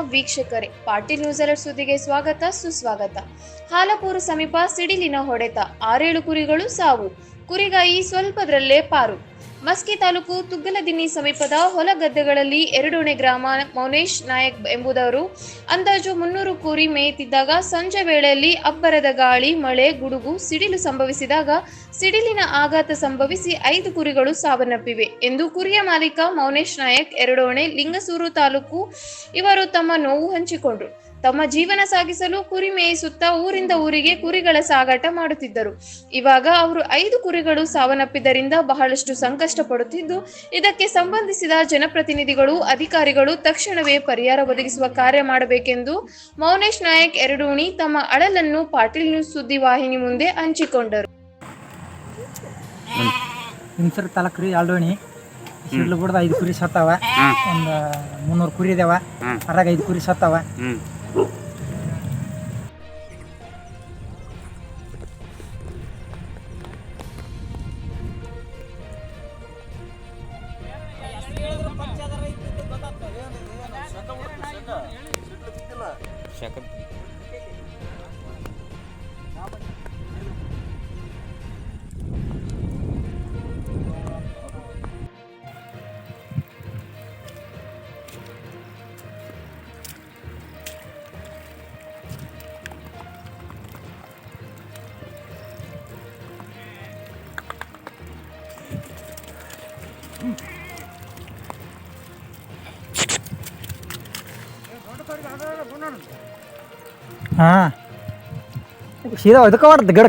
ವೀಕ್ಷಕರೇ, Patil news alert ಸುದ್ದಿಗೆ ಸ್ವಾಗತ, ಸುಸ್ವಾಗತ. ಹಾಲಪೂರು ಸಮೀಪ ಸಿಡಿಲಿನ ಹೊಡೆತ, ಆರೇಳು ಕುರಿಗಳು ಸಾವು. ಕುರಿಗಾಯಿ ಸ್ವಲ್ಪದರಲ್ಲೇ ಪಾರು. ಮಸ್ಕಿ ತಾಲೂಕು ತುಗ್ಗಲದಿನ್ನಿ ಸಮೀಪದ ಹೊಲ ಗದ್ದೆಗಳಲ್ಲಿ ಎರಡೋಣೆ ಗ್ರಾಮ ಮೌನೇಶ್ ನಾಯಕ್ ಎಂಬುದವರು ಅಂದಾಜು ಮುನ್ನೂರು ಕುರಿ ಮೇಯುತ್ತಿದ್ದಾಗ ಸಂಜೆ ವೇಳೆಯಲ್ಲಿ ಅಬ್ಬರದ ಗಾಳಿ, ಮಳೆ, ಗುಡುಗು, ಸಿಡಿಲು ಸಂಭವಿಸಿದಾಗ ಸಿಡಿಲಿನ ಆಘಾತ ಸಂಭವಿಸಿ ಐದು ಕುರಿಗಳು ಸಾವನ್ನಪ್ಪಿವೆ ಎಂದು ಕುರಿಯ ಮಾಲೀಕ ಮೌನೇಶ್ ನಾಯಕ್ ಎರಡೋಣೆ ಲಿಂಗಸೂರು ತಾಲೂಕು ಇವರು ತಮ್ಮ ನೋವು ಹಂಚಿಕೊಂಡ್ರು. ತಮ್ಮ ಜೀವನ ಸಾಗಿಸಲು ಕುರಿ ಮೇಯಿಸುತ್ತಾ ಊರಿಂದ ಊರಿಗೆ ಕುರಿಗಳ ಸಾಗಾಟ ಮಾಡುತ್ತಿದ್ದರು. ಇವಾಗ ಅವರು ಐದು ಕುರಿಗಳು ಸಾವನ್ನಪ್ಪಿದ್ದರಿಂದ ಬಹಳಷ್ಟು ಸಂಕಷ್ಟ ಪಡುತ್ತಿದ್ದು ಇದಕ್ಕೆ ಸಂಬಂಧಿಸಿದ ಜನಪ್ರತಿನಿಧಿಗಳು ಅಧಿಕಾರಿಗಳು ತಕ್ಷಣವೇ ಪರಿಹಾರ ಒದಗಿಸುವ ಕಾರ್ಯ ಮಾಡಬೇಕೆಂದು ಮೌನೇಶ್ ನಾಯಕ್ ಎರಡೂಣಿ ತಮ್ಮ ಅಳಲನ್ನು ಪಾಟೀಲ್ ನ್ಯೂಸ್ ಸುದ್ದಿ ವಾಹಿನಿ ಮುಂದೆ ಹಂಚಿಕೊಂಡರು. ಐದು ಕುರಿ ಸತ್ತಾವ. ಒಂದು ಮುನ್ನೂರು ಕುರಿ ಇದಾವ. ಅದ್ರಾಗ ಐದು ಕುರಿ ಸತ್ತಾವ. Чекай. Mm-hmm. हा. शिरा होतं का वाटतं गड